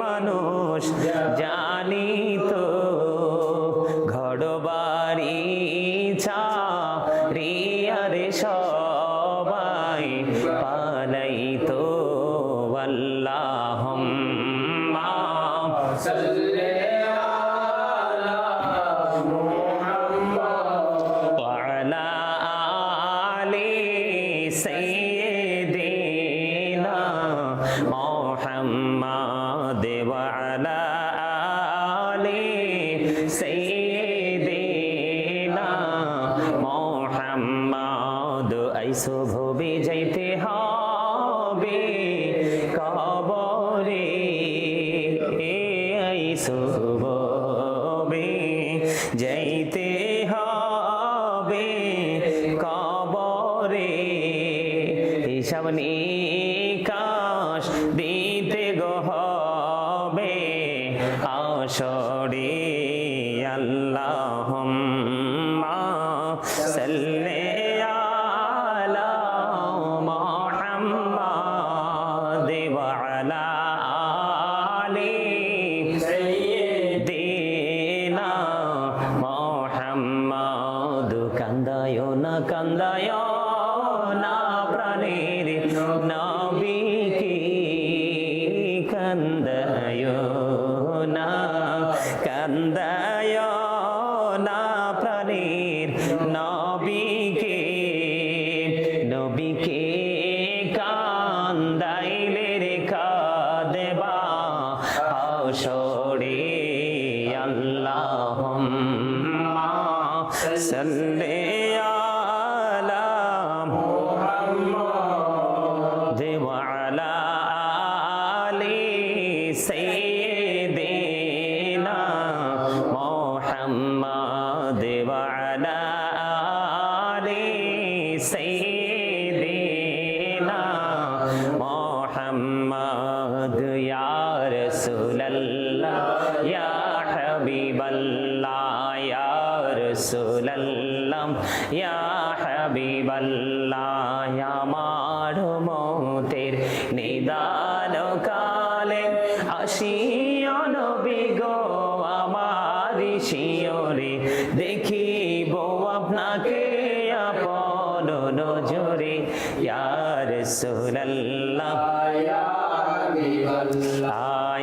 মানুষ জানিত তাই শুভবে যাইতে হবে কবরে। এ আই শুভবে যাইতে হবে কবরে। এসব নিয়ে কান্দায় না কান্দায় না প্রাণের নবীকে নবীকে কান্দাইলে রেখা দেবা হাসরে আল্লাহুম্মা সাল্লি মুহাম্মাদ ইয়া রাসূলুল্লাহ ইয়া হাবিবাল্লাহ ইয়া রাসূলুল্লাহ ইয়া হাবিবাল্লাহ আমার মতের নিদান কালে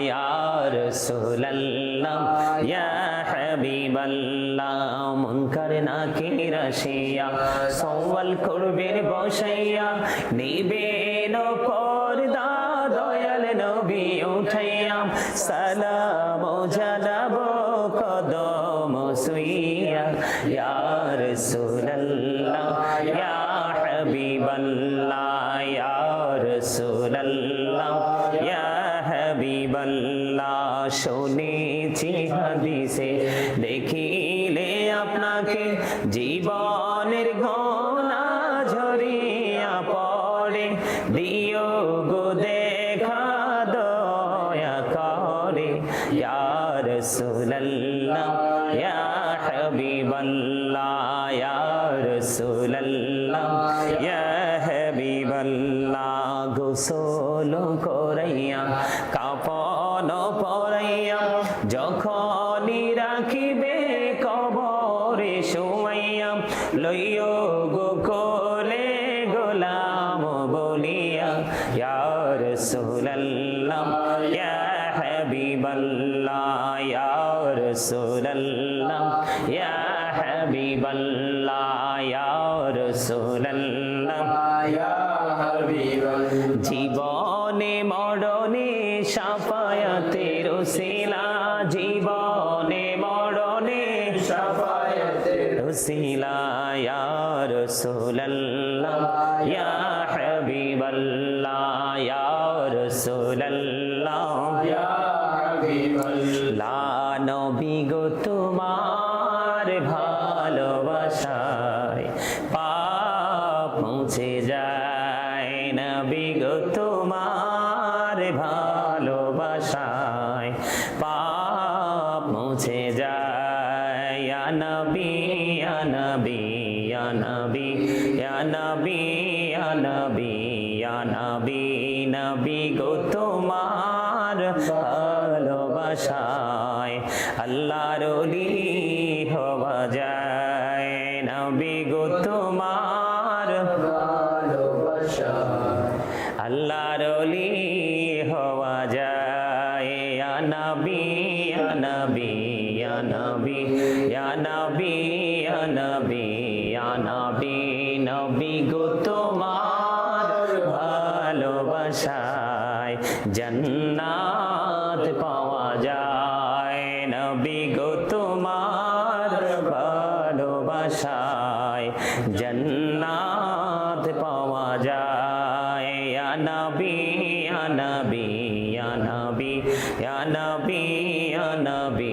ইয়া রাসূলুল্লাহ, ইয়া হাবিবাল্লাহ, মুনকার নাকির আসিয়া সওয়াল করবেন বসাইয়া, নিবেন পর্দা দয়াল নবী উঠাইয়া, সালাম জানাব কদম সুইয়া, ইয়া রাসূলুল্লাহ, ইয়া হাবিবাল্লাহ। রাসূলুল্লাহ, ইয়া হাবিবাল্লাহ, শুনেছি হাদিসে, দেখিলে আপনাকে জীবনের ঘনা ঝরিয়া পড়ে, দিও গো দেখা দয়া করে, ইয়া রাসূলুল্লাহ, ইয়া হাবিবাল্লাহ, ইয়া রাসূলুল্লাহ। গোসল করাইয়া, কাপন পরাইয়া, যখনই রাখিবে কবরে সোয়াইয়া লইও গোকলে গোলাম বলিয়া ইয়ার সোলাল্লাম ইয়া হাবিবাল্লাহ ইয়ার সোলাল্লাম ইয়া হাবিবাল্লাহ ইয়ার সোলাল্লাম ইয়া জীবনে মরণে সাফায়াতের শিলা জীবনে মরণে রসিলা ইয়া রাসূলুল্লাহ ইয়া হাবিবাল্লাহ ইয়া রাসূলুল্লাহ। নবী গো তোমার ভালোবাসায় পাপ মুছে যায়। ya nabi ya nabi ya nabi ya nabi ya nabi ya nabi nabi গো তোমার ভালোবাসায়, আল্লাহর ওলি হওয়া যায়। নবী গো তোমার আল্লাহর ওলি হওয়া যায়। নবী নবী নবী ইয়া নবী ইয়া নবী নবী নবী গো তোমার ভালোবাসায় পাওয়া যায় নবী গো তোমার ভালোবাসায় পাওয়া যায় নবী নবী নবী নবী নবী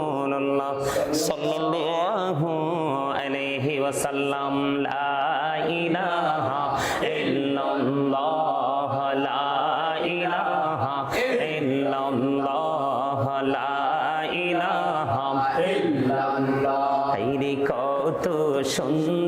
সাল্লাল্লাহু আলাইহি ওয়াসাল্লাম লা ইলাহা ইল্লাল্লাহ লা ইলাহা ইল্লাল্লাহ লা ইলাহা ইল্লাল্লাহ। কত সুন্দর